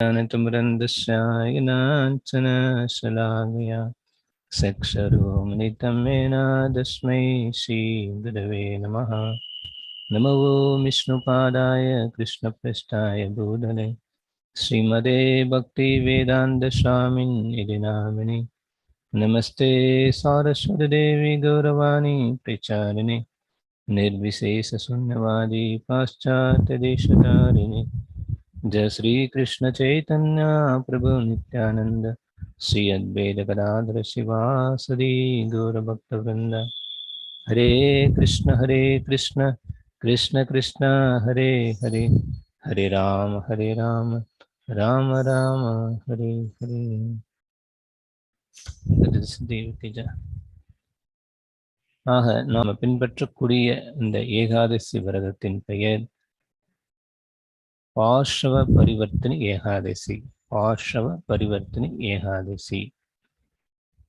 ज्ञानतिमरन्दस्यायनाञ्चनशलाघया सक्षरोमनितमेन तस्मै श्रीगुरवे नमः नमो विष्णुपादाय कृष्णपृष्ठाय भूधले श्रीमदे भक्तिवेदान्तस्वामिन्निधि नामिनि नमस्ते सारस्वतदेवी गौरवाणी प्रचारिणे निर्विशेषशून्यवादी पाश्चात्यदेशतारिणि जय श्रीकृष्ण चैतन्य प्रभु नित्यानन्द श्री अद्वैतगदाधर शिवासदि गौरभक्तवृन्द हरे कृष्ण हरे कृष्ण कृष्ण कृष्ण हरे हरे हरे राम हरे राम राम राम हरे हरे தேவதேஜா ஆக நாம் பின்பற்றக்கூடிய இந்த ஏகாதசி விரதத்தின் பெயர் பார்ஷவ பரிவர்த்தனை ஏகாதசி. பார்ஷவ பரிவர்த்தனை ஏகாதசி.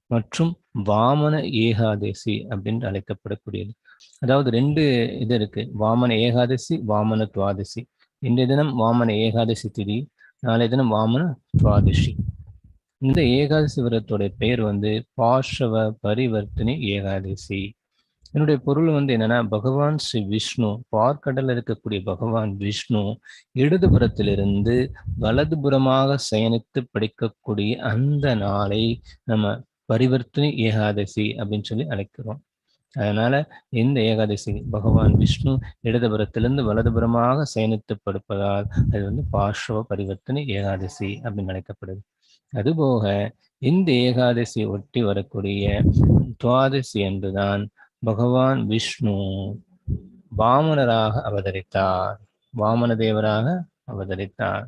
மற்றும் வாமன ஏகாதசி அப்படின்னு அழைக்கப்படக்கூடியது. அதாவது ரெண்டு இது இருக்கு. வாமன ஏகாதசி வாமன துவாதசி. இன்றைய தினம் வாமன ஏகாதசி திதி நாளைய தினம் வாமன துவாதசி. இந்த ஏகாதசி விரத்தோட பெயர் வந்து பார்ஷவ பரிவர்த்தனை ஏகாதசி. என்னுடைய பொருள் வந்து என்னன்னா பகவான் ஸ்ரீ விஷ்ணு பார்க்கடல் இருக்கக்கூடிய பகவான் விஷ்ணு இடதுபுறத்திலிருந்து வலதுபுறமாக சயனித்து படிக்கக்கூடிய அந்த நாளை நம்ம பரிவர்த்தனை ஏகாதசி அப்படின்னு சொல்லி அழைக்கிறோம். அதனால இந்த ஏகாதசி பகவான் விஷ்ணு இடதுபுறத்திலிருந்து வலதுபுறமாக சயனித்து படுப்பதால் அது வந்து பார்ஷவ பரிவர்த்தனை ஏகாதசி அப்படின்னு அழைக்கப்படுது. அதுபோக இந்த ஏகாதசி ஒட்டி வரக்கூடிய துவாதசி என்றுதான் பகவான் விஷ்ணு வாமனராக அவதரித்தார். வாமன தேவராக அவதரித்தார்.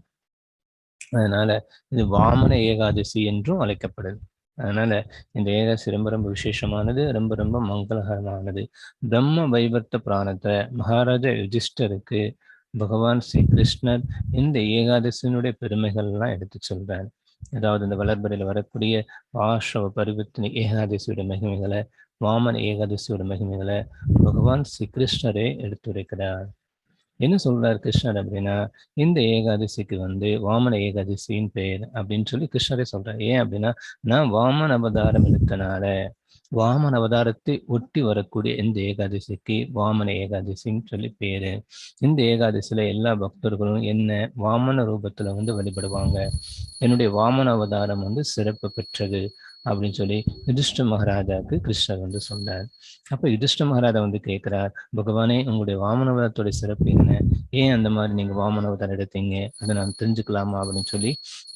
அதனால இது வாமன ஏகாதசி என்றும் அழைக்கப்படுது. அதனால இந்த ஏகாதசி ரொம்ப ரொம்ப விசேஷமானது ரொம்ப ரொம்ப மங்களகரமானது. பிரம்ம வைவர்த்த பிராணத்தை மகாராஜா யுதிஷ்டருக்கு பகவான் ஸ்ரீ கிருஷ்ணர் இந்த ஏகாதசியினுடைய பெருமைகள் எல்லாம் எடுத்து சொல்றாரு. அதாவது இந்த வளர்பறையில் வரக்கூடிய ஆஷவ பரிவர்த்தனை ஏகாதசியோட மகிமைகளை வாமன் ஏகாதசியோட மகிமைகளை பகவான் ஸ்ரீ கிருஷ்ணரே எடுத்துரைக்கிறார். என்ன சொல்றார் கிருஷ்ணர் அப்படின்னா இந்த ஏகாதசிக்கு வந்து வாமன ஏகாதசியின் பெயர் அப்படின்னு சொல்லி கிருஷ்ணரே சொல்றார். ஏன் அப்படின்னா நான் வாமன் அவதாரம் எடுத்தனால வாமன அவதாரத்தை ஒட்டி வரக்கூடிய இந்த ஏகாதசிக்கு வாமன ஏகாதசின்னு சொல்லி பேரு. இந்த ஏகாதசியில எல்லா பக்தர்களும் என்ன வாமன ரூபத்துல வந்து வழிபடுவாங்க. என்னுடைய வாமன அவதாரம் வந்து சிறப்பு பெற்றது. அப்படின்னு சொல்லி யுதிஷ்ட மகாராஜாவுக்கு கிருஷ்ணர் வந்து சொன்னார். அப்ப யுதிஷ்ட மகாராஜா வந்து கேட்கிறார் பகவானே உங்களுடைய வாமனவதாரத்துடைய சிறப்பு என்ன? ஏன் அந்த மாதிரி நீங்க வாமனவதாரம் எடுத்தீங்க? அதை நான் தெரிஞ்சுக்கலாமா? அப்படின்னு சொல்லி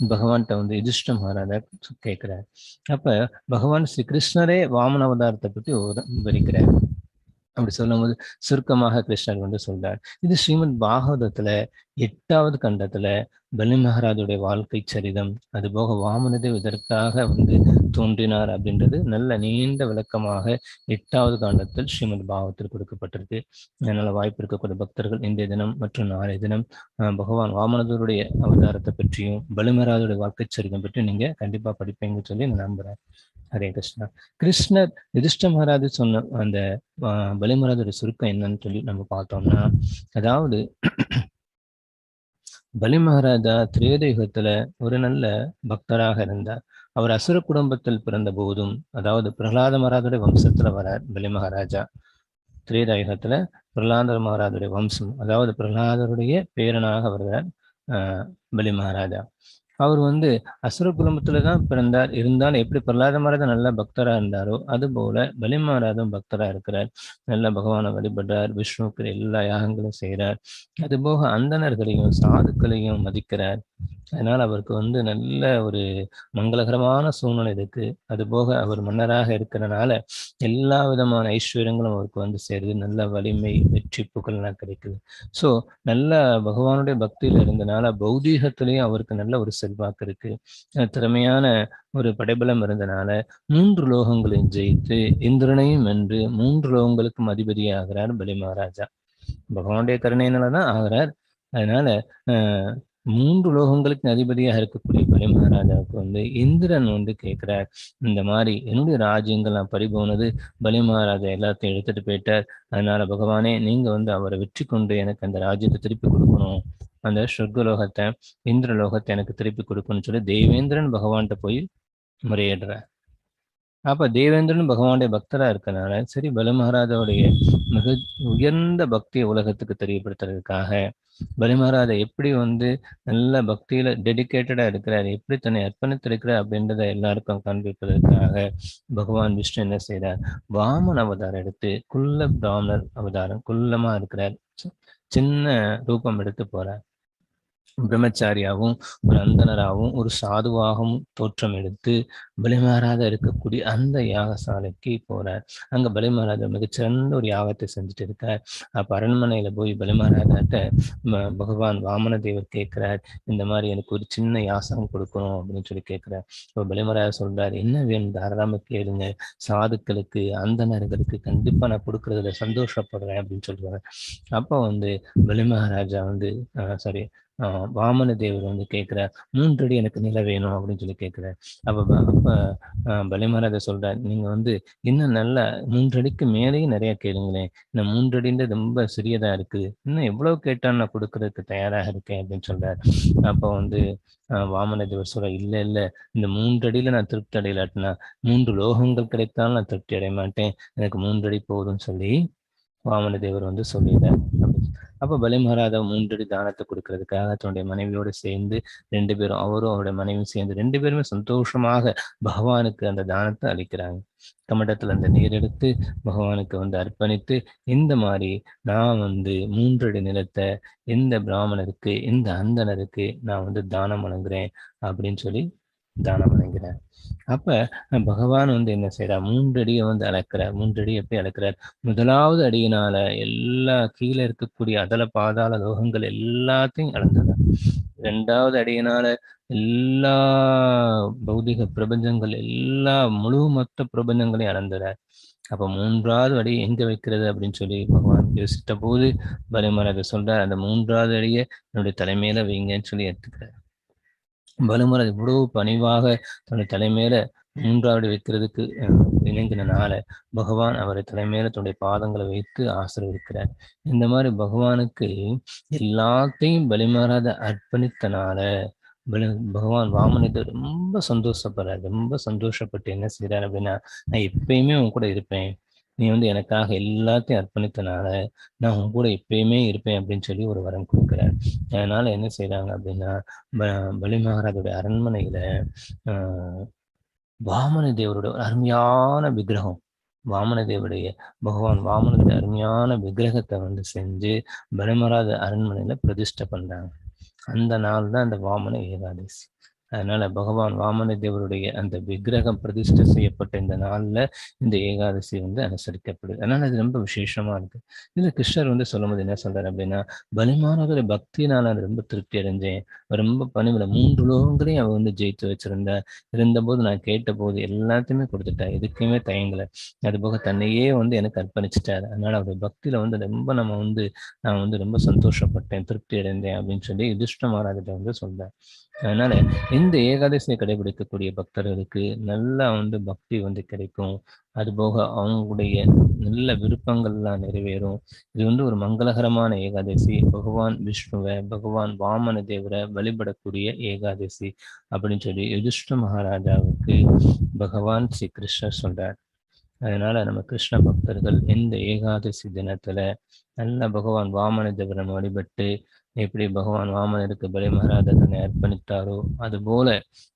பகவான்கிட்ட வந்து யுதிஷ்ட மகாராஜா கேட்கிறார். அப்ப பகவான் ஸ்ரீ கிருஷ்ணரே வாமன அவதாரத்தை பற்றி விவரிக்கிறார். அப்படி சொல்லும்போது சுருக்கமாக கிருஷ்ணர் வந்து சொல்றார். இது ஸ்ரீமத் பாகவதத்துல எட்டாவது கண்டத்துல பலி மகாராஜுடைய வாழ்க்கை சரிதம் அது போக வாமனதேவ் இதற்காக வந்து தோன்றினார் அப்படின்றது நல்ல நீண்ட விளக்கமாக எட்டாவது காண்டத்தில் ஸ்ரீமத் பாகவத்தில் கொடுக்கப்பட்டிருக்கு. அதனால வாய்ப்பு இருக்கக்கூடிய பக்தர்கள் இன்றைய தினம் மற்றும் நாளைய தினம் பகவான் வாமனதருடைய அவதாரத்தை பற்றியும் பலிமராஜுடைய வாழ்க்கை சரிதம் பற்றியும் நீங்க கண்டிப்பா படிப்பீங்கன்னு சொல்லி நான் நம்புறேன். ஹரே கிருஷ்ணா. கிருஷ்ணர் யுதிஷ்ட மகாராஜ் சொன்ன அந்த பலிமராஜோட சுருக்கம் என்னன்னு சொல்லி நம்ம பார்த்தோம்னா அதாவது பலி மகாராஜா திரேதயுகத்துல ஒரு நல்ல பக்தராக இருந்தார். அவர் அசுர குடும்பத்தில் பிறந்த போதும் அதாவது பிரகலாத மகாராஜுடைய வம்சத்துல வரார் பலி மகாராஜா திரேதாயுகத்துல பிரகலாத மகாராஜுடைய வம்சம் அதாவது பிரகலாதருடைய பேரனாக வருகிறார் ஆஹ் பலி மகாராஜா அவர் வந்து அசுர குடும்பத்துல தான் பிறந்தார். இருந்தாலும் எப்படி பிரலாத மகாராஜா நல்ல பக்தரா இருந்தாரோ அது போல பலி பக்தரா இருக்கிறார். நல்ல பகவானை வழிபடுறார் விஷ்ணுக்கு எல்லா யாகங்களும் செய்கிறார் அது போக அந்தணர்களையும் சாதுக்களையும் மதிக்கிறார். அதனால் அவருக்கு வந்து நல்ல ஒரு மங்களகரமான சூழ்நிலை இருக்கு. அது போக அவர் மன்னராக இருக்கிறனால எல்லா விதமான ஐஸ்வர்யங்களும் அவருக்கு வந்து சேருது. நல்ல வலிமை வெற்றி புகழ்லாம் கிடைக்குது. ஸோ நல்ல பகவானுடைய பக்தியில் இருந்தனால பௌதீகத்திலையும் அவருக்கு நல்ல ஒரு செல்வாக்கு இருக்கு. திறமையான ஒரு படைபலம் இருந்தனால மூன்று லோகங்களையும் ஜெயித்து இந்திரனையும் வென்று மூன்று லோகங்களுக்கும் அதிபதியாகிறார் பலி மகாராஜா பகவானுடைய கருணையினாலதான் ஆகிறார். அதனால ஆஹ் மூன்று லோகங்களுக்கு அதிபதியாக இருக்கக்கூடிய பலி மகாராஜாவுக்கு வந்து இந்திரன் வந்து கேட்கிறார். இந்த மாதிரி என்னுடைய ராஜ்யங்கள்லாம் பறிபோனது பலி மகாராஜா எல்லாத்தையும் எடுத்துட்டு போயிட்டார். அதனால பகவானே நீங்க வந்து அவரை வெற்றி கொண்டு எனக்கு அந்த ராஜ்யத்தை திருப்பி கொடுக்கணும். அந்த சொர்க்கலோகத்தை இந்திரலோகத்தை எனக்கு திருப்பி கொடுக்கணும்னு சொல்லி தேவேந்திரன் பகவான்கிட்ட போய் முறையிடுறார். அப்ப தேவேந்திரன் பகவானுடைய பக்தரா இருக்கனால சரி பலு மகாராஜாவுடைய மிக உயர்ந்த பக்தியை உலகத்துக்கு தெரியப்படுத்துறதுக்காக பலி மகாராஜா எப்படி வந்து நல்ல பக்தியில டெடிக்கேட்டடா இருக்கிறார் எப்படி தன்னை அர்ப்பணித்திருக்கிறார் அப்படின்றத எல்லாருக்கும் காண்பிப்பதற்காக பகவான் விஷ்ணு என்ன செய்றார்? வாமன் அவதாரம் எடுத்து குள்ள பிராமணர் அவதாரம் குள்ளமா இருக்கிறார். சின்ன ரூபம் எடுத்து போறார். பிரம்மச்சாரியாகவும் ஒரு அந்தனராகவும் ஒரு சாதுவாகவும் தோற்றம் எடுத்து பலிமாராத இருக்கக்கூடிய அந்த யாகசாலைக்கு போறார். அங்க பலிமாராஜா மிகச்சிறந்த ஒரு யாகத்தை செஞ்சுட்டு இருக்கார். அப்ப அரண்மனையில போய் பலிமாராஜாட்ட பகவான் வாமன தேவர் கேட்கிறார். இந்த மாதிரி எனக்கு ஒரு சின்ன யாசகம் கொடுக்கணும் அப்படின்னு சொல்லி கேட்கிறார். இப்போ பலிமராஜா சொல்றாரு என்ன வேணும்? தாராளமா கேளுங்க. சாதுக்களுக்கு அந்தனர்களுக்கு கண்டிப்பா நான் கொடுக்கறதுல சந்தோஷப்படுறேன் அப்படின்னு சொல்றாரு. அப்போ வந்து பலிமகாராஜா வந்து சாரி வாமன தேவர் வந்து கேட்கிறார் மூன்றடி எனக்கு நில வேணும் அப்படின்னு சொல்லி கேட்கிறார். அப்ப ப- அப்ப ஆஹ் பலிமகாராஜா சொல்றார் நீங்க வந்து இன்னும் நல்லா மூன்றடிக்கு மேலேயும் நிறைய கேளுங்களேன் இந்த மூன்றடின்றது ரொம்ப சிறியதா இருக்குது இன்னும் எவ்வளவு கேட்டாலும் நான் கொடுக்கறதுக்கு தயாராக இருக்கேன் அப்படின்னு சொல்றார். அப்போ வந்து ஆஹ் வாமன தேவர் சொல்ற இல்ல இல்ல இந்த மூன்றடியில நான் திருப்தி அடையலாட்டினா மூன்று லோகங்கள் கிடைத்தாலும் நான் திருப்தி அடைய மாட்டேன் எனக்கு மூன்றடி போதும்னு சொல்லி வாமன தேவர் வந்து சொல்லிடுறார் அப்ப- அப்ப பலி மகாராஜா மூன்றடி தானத்தை கொடுக்கறதுக்காக தன்னுடைய மனைவியோடு சேர்ந்து ரெண்டு பேரும் அவரும் அவருடைய மனைவியும் சேர்ந்து ரெண்டு பேருமே சந்தோஷமாக பகவானுக்கு அந்த தானத்தை அளிக்கிறாங்க. கமடத்துல அந்த நீர் எடுத்து பகவானுக்கு வந்து அர்ப்பணித்து இந்த மாதிரி நான் வந்து மூன்றடி நிலத்தை இந்த பிராமணருக்கு இந்த அந்தனருக்கு நான் வந்து தானம் வழங்குறேன் அப்படின்னு சொல்லி தானம் வழங்குறேன் அப்ப பகவான் வந்து என்ன செய்யறார் மூன்று அடியை வந்து அளக்கிறார். மூன்று அடி எப்படி அளக்கிறார்? முதலாவது அடியினால எல்லா கீழே இருக்கக்கூடிய அதல பாதாள லோகங்கள் எல்லாத்தையும் அளந்துறார் ரெண்டாவது அடியினால எல்லா பௌதிக பிரபஞ்சங்கள் எல்லா முழு மொத்த பிரபஞ்சங்களையும் அளந்துறார் அப்ப மூன்றாவது அடி எங்க வைக்கிறது அப்படின்னு சொல்லி பகவான் யோசித்த போது பலிமராஜ சொல்றார். அந்த மூன்றாவது அடியை என்னுடைய தலைமையில வைங்கன்னு சொல்லி எடுத்துக்கிறார். பலுமராஜ் இவ்வளவு பணிவாக தன்னுடைய தலைமையில மூன்றாவது வைக்கிறதுக்கு இணங்கினால பகவான் அவரை தலைமையில தன்னுடைய பாதங்களை வைத்து ஆசீர்வதிக்கிறார். இந்த மாதிரி பகவானுக்கு எல்லாத்தையும் பலிமாறாத அர்ப்பணித்தனால பகவான் வாமனிதர் ரொம்ப சந்தோஷப்படுறார். ரொம்ப சந்தோஷப்பட்டு என்ன செய்யறாரு அப்படின்னா நான் எப்பயுமே உன் கூட இருப்பேன். நீ வந்து எனக்காக எல்லாத்தையும் அர்ப்பணித்தனால நான் உன் கூட எப்பயுமே இருப்பேன் அப்படின்னு சொல்லி ஒரு வரம் கொடுக்குறார். அதனால என்ன செய்யறாங்க அப்படின்னா பலி மகாராஜோட அரண்மனையில ஆஹ் வாமன தேவரோட ஒரு அருமையான விக்கிரகம் வாமன தேவருடைய பகவான் வாமனுடைய அருமையான விக்கிரகத்தை வந்து செஞ்சு பலிமராஜ அரண்மனையில பிரதிஷ்டை பண்றாங்க. அந்த நாள் தான் அந்த வாமன ஏகாதசி. அதனால பகவான் வாமன தேவருடைய அந்த விக்கிரகம் பிரதிஷ்டை செய்யப்பட்ட இந்த நாள்ல இந்த ஏகாதசி வந்து அனுசரிக்கப்படுது அதனால அது ரொம்ப விசேஷமா இருக்கு. இதுல கிருஷ்ணர் வந்து சொல்லும்போது என்ன சொல்றாரு அப்படின்னா பலிமானவரை பக்தினால நான் ரொம்ப திருப்தி அடைஞ்சேன். ரொம்ப பணிவில் மூன்று லோகங்களையும் அவ வந்து ஜெயித்து வச்சிருந்தா இருந்தபோது நான் கேட்ட போது எல்லாத்தையுமே கொடுத்துட்டா எதுக்குமே தயங்கல. அது போக தன்னையே வந்து எனக்கு அர்ப்பணிச்சிட்டாரு. அதனால அவருடைய பக்தியில வந்து ரொம்ப நம்ம வந்து நான் வந்து ரொம்ப சந்தோஷப்பட்டேன் திருப்தி அடைந்தேன் அப்படின்னு சொல்லி யுதிஷ்ட மகாராஜிட்ட வந்து சொல்றேன் அதனால இந்த ஏகாதசியை கடைபிடிக்கக்கூடிய பக்தர்களுக்கு நல்லா வந்து பக்தி வந்து கிடைக்கும். அதுபோக அவங்களுடைய நல்ல விருப்பங்கள்லாம் நிறைவேறும். இது வந்து ஒரு மங்களகரமான ஏகாதசி. பகவான் விஷ்ணுவை பகவான் வாமன தேவரை வழிபடக்கூடிய ஏகாதசி அப்படின்னு சொல்லி யுதிஷ்ட மகாராஜாவுக்கு பகவான் ஸ்ரீ கிருஷ்ணர் சொல்றார். அதனால நம்ம கிருஷ்ண பக்தர்கள் இந்த ஏகாதசி தினத்துல நல்ல பகவான் வாமன தேவரை வழிபட்டு எப்படி பகவான் வாமனருக்கு பலி மகாராஜா தன்னை அர்ப்பணித்தாரோ அது போல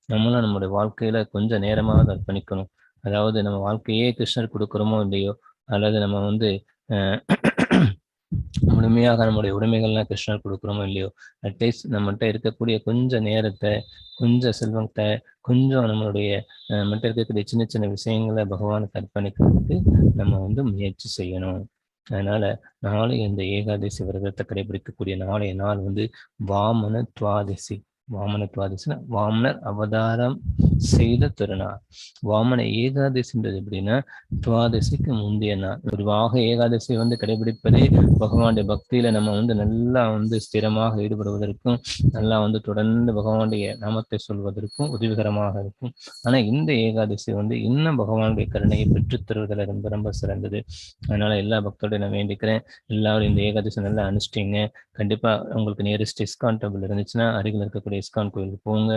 நம்மளும் நம்முடைய வாழ்க்கையில கொஞ்சம் நேரமாவது அர்ப்பணிக்கணும். அதாவது நம்ம வாழ்க்கையே கிருஷ்ணர் கொடுக்குறோமோ இல்லையோ அல்லது நம்ம வந்து முழுமையாக நம்முடைய உடைமைகள்லாம் கிருஷ்ணர் கொடுக்குறோமோ இல்லையோ அட்லீஸ்ட் நம்மகிட்ட இருக்கக்கூடிய கொஞ்சம் நேரத்தை கொஞ்சம் செல்வத்தை கொஞ்சம் நம்மளுடைய மட்டும் இருக்கக்கூடிய சின்ன சின்ன விஷயங்களை பகவானுக்கு அர்ப்பணிக்கிறதுக்கு நம்ம வந்து முயற்சி செய்யணும். அதனால நாளை இந்த ஏகாதசி விரதத்தை கடைபிடிக்கக்கூடிய நாளைய நாள் வந்து வாமன துவாதசி. வாமனத்வாதிசன வாமனர் அவதாரம் செய்த திருநாள். வாமன ஏகாதசின்றது எப்படின்னா துவாதசிக்கு முந்தைய நாள். பொதுவாக ஏகாதசி வந்து கடைபிடிப்பதே பகவானுடைய பக்தியில நம்ம வந்து நல்லா வந்து ஸ்திரமாக ஈடுபடுவதற்கும் நல்லா வந்து தொடர்ந்து பகவானுடைய நாமத்தை சொல்வதற்கும் உதவிகரமாக இருக்கும். ஆனா இந்த ஏகாதசி வந்து இன்னும் பகவானுடைய கருணையை பெற்றுத் தருவதில் ரொம்ப ரொம்ப சிறந்தது. அதனால எல்லா பக்தோட நான் வேண்டிக்கிறேன். எல்லாரும் இந்த ஏகாதசி நல்லா அனுஷ்டிங்க. கண்டிப்பா உங்களுக்கு நியரஸ்ட் டிஸ்கவுண்டபிள் இருந்துச்சுன்னா அருகில் இருக்கக்கூடிய இஸ்கான் கோயிலுக்கு போங்க.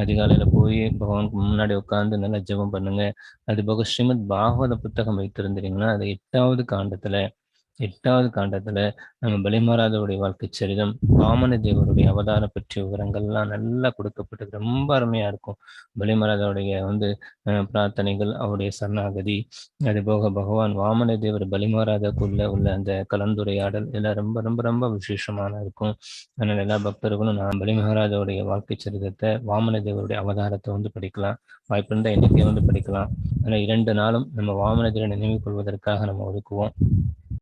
அதிகாலையில போய் பகவானுக்கு முன்னாடி உட்கார்ந்து நல்லா ஜெபம் பண்ணுங்க. அது போக ஸ்ரீமத் பாகவத புத்தகம் வைத்திருந்தீங்கன்னா அது எட்டாவது காண்டத்துல எட்டாவது காண்டத்துல நம்ம பலிமாராதவுடைய வாழ்க்கை சரிதம் வாமன தேவருடைய அவதாரம் பற்றிய விவரங்கள்லாம் நல்லா கொடுக்கப்பட்டது. ரொம்ப அருமையா இருக்கும். பலிமராதவுடைய வந்து பிரார்த்தனைகள் அவருடைய சரணாகதி அது போக பகவான் வாமன தேவர் பலிமாராதாக்குள்ள உள்ள அந்த கலந்துரையாடல் இதெல்லாம் ரொம்ப ரொம்ப ரொம்ப விசேஷமான இருக்கும். அதனால எல்லா பக்தர்களும் நான் பலிமகாராஜாவுடைய வாழ்க்கை சரிதத்தை வாமன தேவருடைய அவதாரத்தை வந்து படிக்கலாம். வாய்ப்பு இருந்தால் இன்னைக்கே வந்து படிக்கலாம். ஆனால் இரண்டு நாளும் நம்ம வாமன தேவரை நினைவு கொள்வதற்காக நம்ம ஒதுக்குவோம்.